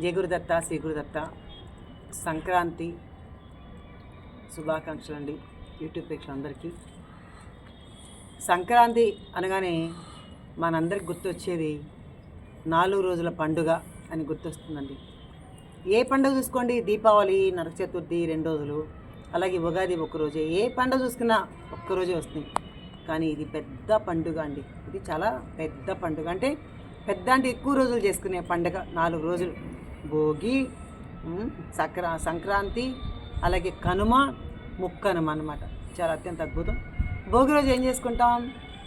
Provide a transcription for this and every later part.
జయగురుదత్త శ్రీగురుదత్త సంక్రాంతి శుభాకాంక్షలు అండి యూట్యూబ్ ప్రేక్షకులందరికీ. సంక్రాంతి అనగానే మనందరికి గుర్తొచ్చేది నాలుగు రోజుల పండుగ అని గుర్తొస్తుందండి. ఏ పండుగ చూసుకోండి? దీపావళి నరక చతుర్థి రెండు రోజులు అలాగే ఉగాది ఒక ఏ పండుగ చూసుకున్నా ఒక్కరోజే వస్తుంది. కానీ ఇది పెద్ద పండుగ అండి. ఇది చాలా పెద్ద పండుగ. అంటే పెద్ద అంటే ఎక్కువ రోజులు చేసుకునే పండుగ నాలుగు రోజులు. భోగి ఉమ్, సక్ర సంక్రాంతి అలాగే కనుమ ముక్కనుమ అనమాట చాలా అత్యంత అద్భుతం. భోగి రోజు ఏం చేసుకుంటాం?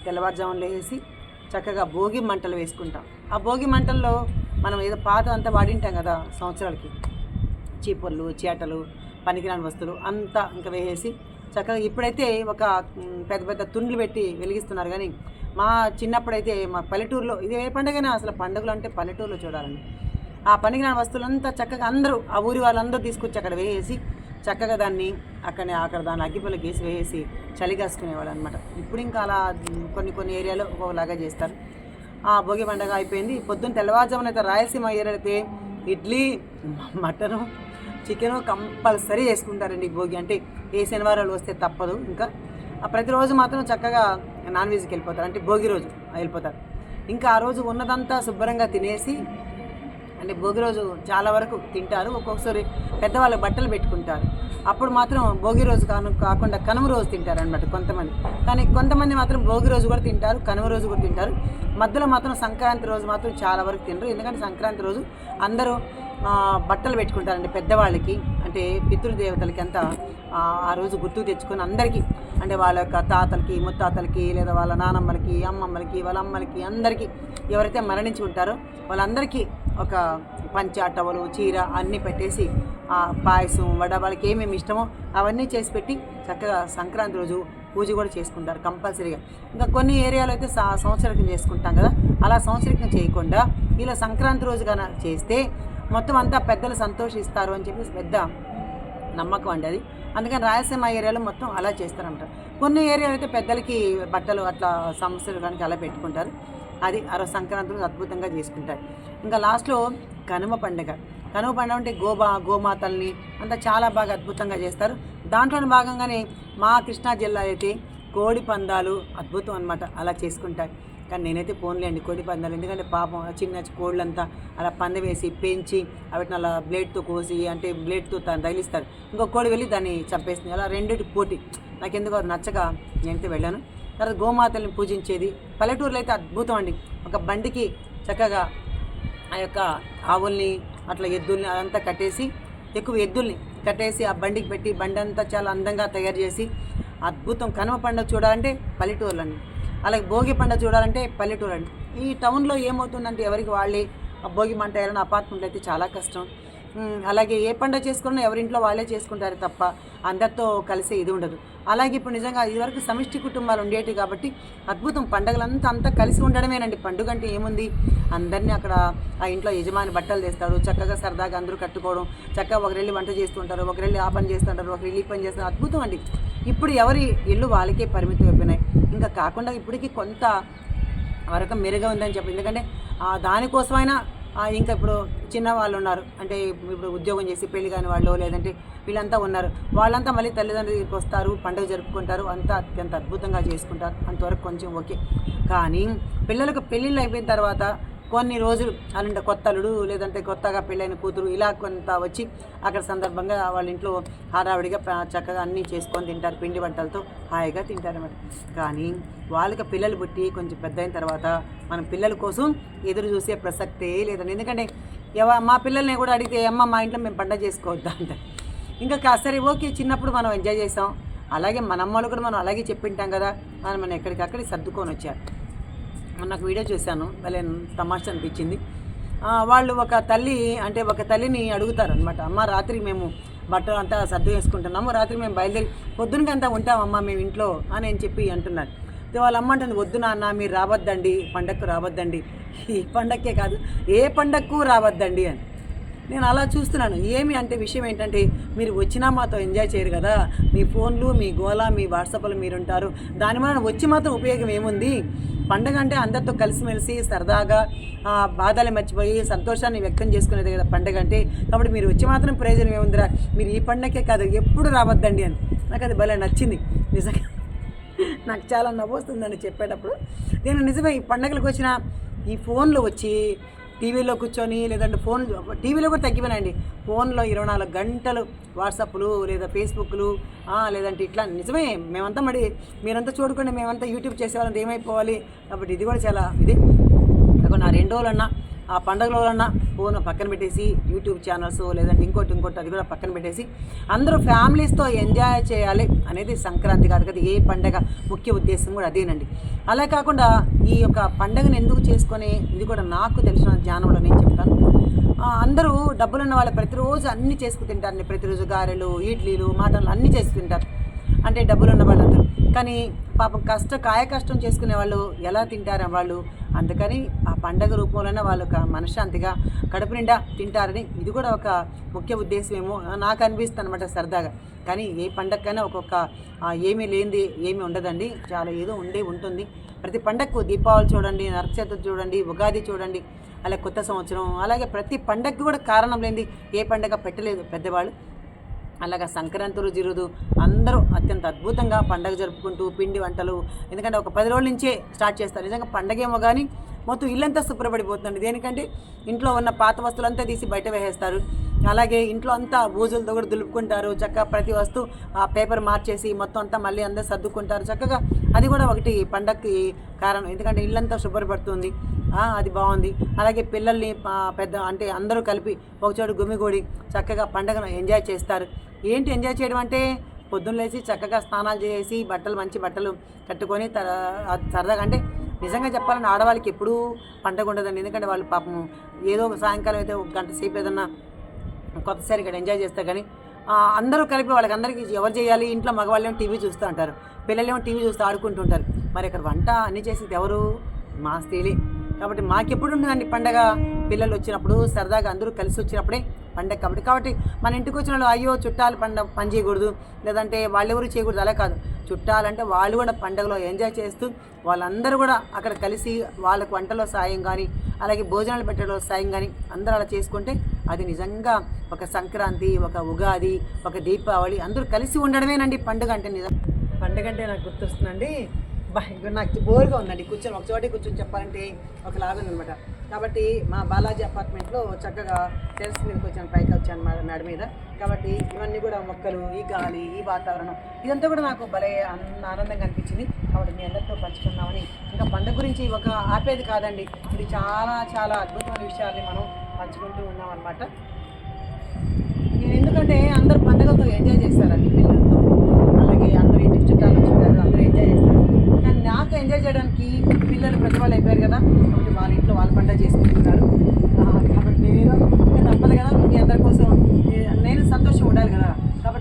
తెల్లవారుజామున లేసి చక్కగా భోగి మంటలు వేసుకుంటాం. ఆ భోగి మంటల్లో మనం ఏదో పాత అంతా వాడింటాం కదా సంవత్సరాలకి. చీపుర్లు చేటలు పనికిరాని వస్తువులు అంతా ఇంకా వేసేసి చక్కగా ఇప్పుడైతే ఒక పెద్ద పెద్ద తుండ్లు పెట్టి వెలిగిస్తున్నారు కానీ మా చిన్నప్పుడైతే మా పల్లెటూరులో ఇది ఏ పండుగైనా? అసలు పండుగలు అంటే పల్లెటూరులో చూడాలండి ఆ పనికిరాని వస్తువులంతా చక్కగా అందరూ ఆ ఊరి వాళ్ళందరూ తీసుకొచ్చి అక్కడ వేసి చక్కగా దాన్ని అక్కడ అక్కడ దాన్ని అగ్గిపల్లి గీసి వేసి చలిగాసుకునేవాళ్ళు అనమాట ఇప్పుడు ఇంకా అలా కొన్ని కొన్ని ఏరియాలో ఒకలాగా చేస్తారు. ఆ భోగి పండగ అయిపోయింది. పొద్దున్న తెల్లవారుజామున అయితే రాయలసీమ ఏరియా అయితే ఇడ్లీ మటను చికెను కంపల్సరీ చేసుకుంటారండి భోగి. అంటే ఏ శనివారాలు వస్తే తప్పదు ఇంకా. ప్రతిరోజు మాత్రం చక్కగా నాన్ వెజ్కి వెళ్ళిపోతారు. అంటే భోగి రోజు వెళ్ళిపోతారు. ఇంకా ఆ రోజు ఉన్నదంతా శుభ్రంగా తినేసి అంటే భోగి రోజు చాలా వరకు తింటారు. ఒక్కొక్కసారి పెద్దవాళ్ళు బట్టలు పెట్టుకుంటారు. అప్పుడు మాత్రం భోగి రోజు కాను కాకుండా కనుమ రోజు తింటారు అనమాట కొంతమంది. కానీ కొంతమంది మాత్రం భోగి రోజు కూడా తింటారు కనుమ రోజు కూడా తింటారు. మధ్యలో మాత్రం సంక్రాంతి రోజు మాత్రం చాలా వరకు తినరు. ఎందుకంటే సంక్రాంతి రోజు అందరూ బట్టలు పెట్టుకుంటారండి పెద్దవాళ్ళకి. అంటే పితృదేవతలకి అంతా ఆ, రోజు గుర్తుకు తెచ్చుకొని అందరికీ అంటే వాళ్ళ యొక్క తాతలకి ముత్తాతలకి లేదా వాళ్ళ నానమ్మలకి అమ్మమ్మలకి వాళ్ళ అమ్మలకి అందరికీ ఎవరైతే మరణించి ఉంటారో వాళ్ళందరికీ ఒక పంచ టవలు చీర అన్నీ పెట్టేసి పాయసం వడ వాళ్ళకి ఏమేమి ఇష్టమో అవన్నీ చేసి పెట్టి చక్కగా సంక్రాంతి రోజు పూజ కూడా చేసుకుంటారు కంపల్సరీగా. ఇంకా కొన్ని ఏరియాలో అయితే సా- సంవత్సరికం చేసుకుంటాం కదా అలా సంవత్సరికం చేయకుండా ఇలా సంక్రాంతి రోజు కన్నా చేస్తే మొత్తం అంతా పెద్దలు సంతోషిస్తారు అని చెప్పేసి పెద్ద నమ్మకం అండి అది. అందుకని రాయలసీమ ఏరియాలో మొత్తం అలా చేస్తారంట. కొన్ని ఏరియాలో అయితే పెద్దలకి బట్టలు అట్లా సంవత్సరానికి అలా పెట్టుకుంటారు. అది అర సంక్రాంతి రోజు అద్భుతంగా చేసుకుంటారు ఇంకా లాస్ట్లో కనుమ పండుగ. కనుమ పండుగ అంటే గోబా గోమాతల్ని అంతా చాలా బాగా అద్భుతంగా చేస్తారు. దాంట్లోని భాగంగానే మా కృష్ణా జిల్లా అయితే కోడి పందాలు అద్భుతం అనమాట అలా చేసుకుంటారు కానీ నేనైతే పోన్లేండి కోడి పందాలు. ఎందుకంటే పాపం చిన్న కోళ్ళంతా అలా పంద వేసి పెంచి వాటిని అలా బ్లేడ్తో కోసి అంటే బ్లేడ్తో తను తగిలిస్తారు. ఇంకో కోడి వెళ్ళి దాన్ని చంపేస్తుంది. అలా రెండింటి పోటీ. నాకు ఎందుకో నచ్చగా నచ్చక నేనైతే వెళ్ళాను. తర్వాత గోమాతల్ని పూజించేది. పల్లెటూరులో అయితే అద్భుతం అండి. ఒక బండికి చక్కగా ఆ యొక్క ఆవుల్ని అట్లా ఎద్దుల్ని అదంతా కట్టేసి ఎక్కువ ఎద్దుల్ని కట్టేసి ఆ బండికి పెట్టి బండి అంతా చాలా అందంగా తయారు చేసి అద్భుతం. కనుమ పండుగ చూడాలంటే పల్లెటూరులండి. అలాగే భోగి పండుగ చూడాలంటే పల్లెటూరు అండి ఈ టౌన్లో ఏమవుతుందంటే ఎవరికి వాళ్ళే ఆ భోగి మంట వేయాలని అపార్ట్మెంట్ అయితే చాలా కష్టం. అలాగే ఏ పండుగ చేసుకున్నా ఎవరింట్లో వాళ్ళే చేసుకుంటారు తప్ప అందరితో కలిసే ఇది ఉండదు. అలాగే ఇప్పుడు నిజంగా ఇదివరకు సమిష్టి కుటుంబాలు ఉండేవి కాబట్టి అద్భుతం. పండగలంతా అంతా కలిసి ఉండడమేనండి. పండుగ అంటే ఏముంది? అందరినీ అక్కడ ఆ ఇంట్లో యజమాని బట్టలు తెస్తాడు చక్కగా సరదాగా అందరూ కట్టుకోవడం చక్కగా ఒకరెళ్ళి వంట చేస్తుంటారు ఒకరెళ్ళి ఆ పని చేస్తుంటారు ఒకరెళ్ళి ఈ పని చేస్తారు అద్భుతం అండి. ఇప్పుడు ఎవరి ఇల్లు వాళ్ళకే పరిమితం అయిపోయినాయి. ఇంకా కాకుండా ఇప్పటికీ కొంత వరకు మెరుగా ఉందని చెప్పి ఎందుకంటే దానికోసమైనా ఇంకా ఇప్పుడు చిన్న వాళ్ళు ఉన్నారు. అంటే ఇప్పుడు ఉద్యోగం చేసి పెళ్ళి కాని వాళ్ళు లేదంటే వీళ్ళంతా ఉన్నారు. వాళ్ళంతా మళ్ళీ తల్లిదండ్రుల దగ్గరికి వస్తారు పండుగ జరుపుకుంటారు. అంతా అత్యంత అద్భుతంగా చేసుకుంటారు. అంతవరకు కొంచెం ఓకే. కానీ పిల్లలకు పెళ్ళిళ్ళు అయిపోయిన తర్వాత కొన్ని రోజులు అంటే కొత్త అల్లుడు లేదంటే కొత్తగా పెళ్ళైన కూతురు ఇలా కొంత వచ్చి అక్కడ సందర్భంగా వాళ్ళ ఇంట్లో హడావిడిగా చక్కగా అన్నీ చేసుకొని తింటారు పిండి వంటలతో హాయిగా తింటారు కానీ వాళ్ళకి పిల్లలు పుట్టి కొంచెం పెద్ద అయిన తర్వాత మనం పిల్లల కోసం ఎదురు చూసే ప్రసక్తే లేదండి. ఎందుకంటే ఎవ మా పిల్లల్ని కూడా అడిగితే అమ్మ మా ఇంట్లో మేము పండగ చేసుకోవద్దా? అంటారు. ఇంకా కా- సరే ఓకే చిన్నప్పుడు మనం ఎంజాయ్ చేసాం. అలాగే మన అమ్మలు కూడా మనం అలాగే చెప్పింటాం కదా. మనం మనం ఎక్కడికక్కడికి సర్దుకొని వచ్చారు. నాకు వీడియో చూశాను. భలే తమాషా అనిపించింది. వాళ్ళు ఒక తల్లి అంటే ఒక తల్లిని అడుగుతారనమాట అమ్మ రాత్రి మేము బట్టలు అంతా సర్దు వేసుకుంటున్నాము రాత్రి మేము బయలుదేరి పొద్దునకి అంతా ఉంటామమ్మా మేము ఇంట్లో అని అని చెప్పి అంటున్నారు. వాళ్ళ అమ్మ అంటుంది వద్దు నాన్న మీరు రావద్దండి పండగకు రావద్దండి. ఈ పండక్కే కాదు ఏ పండగకు రావద్దండి అని. నేను అలా చూస్తున్నాను. ఏమి అంటే విషయం ఏంటంటే మీరు వచ్చినా మాతో ఎంజాయ్ చేయరు కదా. మీ ఫోన్లు మీ గోలా మీ వాట్సాప్లు మీరు ఉంటారు దాని వలన వచ్చి మాత్రం ఉపయోగం ఏముంది? పండగ అంటే అందరితో కలిసిమెలిసి సరదాగా బాధలు మర్చిపోయి సంతోషాన్ని వ్యక్తం చేసుకునేది కదా పండగ అంటే. కాబట్టి మీరు వచ్చి మాత్రం ప్రయోజనం ఏముందిరా? మీరు ఈ పండగకే కాదు ఎప్పుడు రావద్దండి అని. నాకు అది భలే నచ్చింది. నిజంగా నాకు చాలా నవ్వు వస్తుందని చెప్పేటప్పుడు. నేను నిజమే ఈ పండగలకు వచ్చిన ఈ ఫోన్లు వచ్చి టీవీలో కూర్చొని లేదంటే ఫోన్ టీవీలో కూడా తగ్గిపోయినండి ఫోన్లో ఇరవై నాలుగు గంటలు వాట్సాప్లు లేదా ఫేస్బుక్లు లేదంటే ఇట్లా నిజమే మేమంతా మరి మీరంతా చూడకుండా మేమంతా యూట్యూబ్ చేసేవాళ్ళంతా ఏమైపోవాలి? కాబట్టి ఇది కూడా చాలా ఇది. నా రెండు రోజులన్నా ఆ పండగ రోజులన్నా ఫోన్ పక్కన పెట్టేసి యూట్యూబ్ ఛానల్స్ లేదంటే ఇంకోటి ఇంకోటి అది కూడా పక్కన పెట్టేసి అందరూ ఫ్యామిలీస్తో ఎంజాయ్ చేయాలి అనేది సంక్రాంతి కాదు కదా. ఏ పండగ ముఖ్య ఉద్దేశం కూడా అదేనండి. అలా కాకుండా ఈ యొక్క పండగను ఎందుకు చేసుకొని ఇది కూడా నాకు తెలిసిన జ్ఞానంలో నేను చెప్తాను. అందరూ డబ్బులున్న వాళ్ళు ప్రతిరోజు అన్నీ చేసుకు తింటారండి. ప్రతిరోజు గారెలు ఇడ్లీలు మాటలు అన్నీ చేసుకు తింటారు. అంటే డబ్బులున్న వాళ్ళందరూ. కానీ పాపం కష్ట కాయ కష్టం చేసుకునే వాళ్ళు ఎలా తింటారు వాళ్ళు? అందుకని ఆ పండగ రూపంలోనే వాళ్ళు ఒక మనశ్శాంతిగా కడుపు నిండా తింటారని ఇది కూడా ఒక ముఖ్య ఉద్దేశమేమో నాకు అనిపిస్తుంది అనమాట సరదాగా. కానీ ఏ పండగకైనా ఒక్కొక్క ఏమీ లేనిది ఏమీ ఉండదండి. చాలా ఏదో ఉండే ఉంటుంది. ప్రతి పండగకు దీపావళి చూడండి నరక చతుర్థి చూడండి ఉగాది చూడండి అలాగే కొత్త సంవత్సరం అలాగే ప్రతి పండగకి కూడా కారణం లేనిది ఏ పండగ పెట్టలేదు పెద్దవాళ్ళు. అలాగా సంక్రాంతి రోజు అందరూ అత్యంత అద్భుతంగా పండగ జరుపుకుంటూ పిండి వంటలు ఎందుకంటే ఒక పది రోజుల నుంచే స్టార్ట్ చేస్తారు. నిజంగా పండగేమో కానీ మొత్తం ఇల్లంతా శుభ్రపడిపోతుంది. దేనికంటే ఇంట్లో ఉన్న పాత వస్తువులంతా తీసి బయట వేసేస్తారు. అలాగే ఇంట్లో అంతా బూజులతో కూడా దులుపుకుంటారు. చక్కగా ప్రతి వస్తువు ఆ పేపర్ మార్చేసి మొత్తం అంతా మళ్ళీ అందరూ సర్దుకుంటారు. చక్కగా అది కూడా ఒకటి పండగకి కారణం. ఎందుకంటే ఇల్లంతా శుభ్రపడుతుంది. అది బాగుంది. అలాగే పిల్లల్ని పెద్ద అంటే అందరూ కలిపి ఒకచోట గుమిగూడి చక్కగా పండగను ఎంజాయ్ చేస్తారు. ఏంటి ఎంజాయ్ చేయడం అంటే పొద్దున్న లేచి చక్కగా స్నానాలు చేసి బట్టలు మంచి బట్టలు కట్టుకొని తర సరదాగా అంటే నిజంగా చెప్పాలంటే ఆడవాళ్ళకి ఎప్పుడూ పండగ ఉండదండి. ఎందుకంటే వాళ్ళు పాపం ఏదో ఒక సాయంకాలం అయితే ఒక గంట సేపు ఏదన్నా కొత్తసారి ఇక్కడ ఎంజాయ్ చేస్తారు కానీ అందరూ కలిపి వాళ్ళకి అందరికీ ఎవరు చేయాలి? ఇంట్లో మగవాళ్ళు ఏమో టీవీ చూస్తూ ఉంటారు. పిల్లలేమో టీవీ చూస్తూ ఆడుకుంటుంటారు మరి ఇక్కడ వంట అన్ని చేసేది ఎవరు? మా స్త్రీలే. కాబట్టి మాకెప్పుడు ఉండదండి పండగ. పిల్లలు వచ్చినప్పుడు సరదాగా అందరూ కలిసి వచ్చినప్పుడే పండగ కాబట్టి. కాబట్టి మన ఇంటికి వచ్చిన వాళ్ళు అయ్యో చుట్టాలు పండగ పని చేయకూడదు. లేదంటే వాళ్ళెవరు చేయకూడదు. అలా కాదు. చుట్టాలంటే వాళ్ళు కూడా పండగలో ఎంజాయ్ చేస్తూ వాళ్ళందరూ కూడా అక్కడ కలిసి వాళ్ళకు వంటలో సాయం కానీ అలాగే భోజనాలు పెట్టడంలో సాయం కానీ అందరూ అలా చేసుకుంటే అది నిజంగా ఒక సంక్రాంతి ఒక ఉగాది ఒక దీపావళి అందరూ కలిసి ఉండడమేనండి పండుగ అంటే నిజం. పండుగ అంటే నాకు గుర్తొస్తుందండి. నాకు బోర్గా ఉందండి. కూర్చొని ఒక చోటే కూర్చొని చెప్పాలంటే ఒకలాగా ఉందన్నమాట. కాబట్టి మా బాలాజీ అపార్ట్మెంట్లో చక్కగా టెరెస్ మీదకి వచ్చాను పైకి వచ్చాను మా మేడ మీద. కాబట్టి ఇవన్నీ కూడా మొక్కలు ఈ గాలి ఈ వాతావరణం ఇదంతా కూడా నాకు భలే ఆనంద- ఆనందంగా అనిపించింది. కాబట్టి మీ అందరితో పంచుకున్నామని ఇంకా పండుగ గురించి ఒక ఆపేది కాదండి. ఇది చాలా చాలా అద్భుతమైన విషయాల్ని మనం పంచుకుంటూ ఉన్నాం అనమాట నేను ఎందుకంటే అందరు పండుగలతో ఎంజాయ్ చేస్తారండి పిల్లలతో అలాగే అందరు ఇంటికి చుట్టాలు వచ్చారు అందరూ ఎంజాయ్ చేస్తారు కానీ నాకు ఎంజాయ్ చేయడానికి పిల్లలు పెద్దవాళ్ళు అయిపోయారు కదా కాబట్టి వాళ్ళ ఇంట్లో వాళ్ళ పండుగ చేసుకుంటున్నారు ఆ, కాబట్టి నేను ఇంకా తప్పదు కదా మీ అందరి కోసం ఏ- నేను సంతోషం ఉండాలి కదా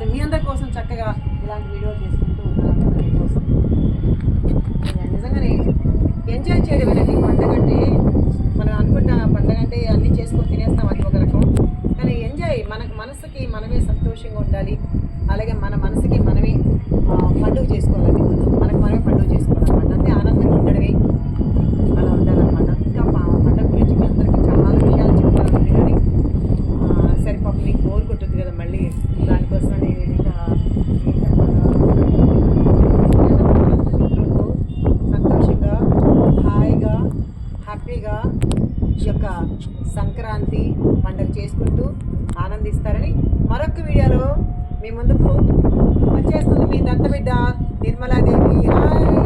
కాబట్టి మీ అందరి కోసం చక్కగా ఇలాంటి వీడియో చేసుకుంటూ ఉన్నాను మీకోసం నేను నిజంగానే ఎంజాయ్ చేయడమేనండి పండగ అంటే మనం అనుకున్న పండగ అంటే అన్నీ చేసుకొని తినేస్తాం అది ఒక రకం. కానీ ఎంజాయ్ మనకు మనసుకి మనమే సంతోషంగా ఉండాలి. అలాగే మన మనసుకి మన ఆ, పండుగ చేసుకోవాలండి ముందు మనకు మనమే పండుగ చేసుకోవాలన్నమాట అంటే ఆనందంగా ఉండడమే అలా ఉండాలన్నమాట ఇంకా ప- పండగ గురించి మీ అందరికీ చాలా విషయాలు చెప్పాలండి కానీ ఆ, సరే పాపం మీకు బోర్ కొట్టుద్ది కదా మళ్ళీ దానికోసం నేను ఇంకా ఏం చెప్పాలో సంతోషంగా హాయిగా హ్యాపీగా ఈ యొక్క సంక్రాంతి పండుగ చేసుకుంటూ ఆనందిస్తారని మరొక వీడియోలో మీ ముందుకు వచ్చేస్తుంది మీ దత్తబిడ్డ నిర్మలాదేవి. హాయ్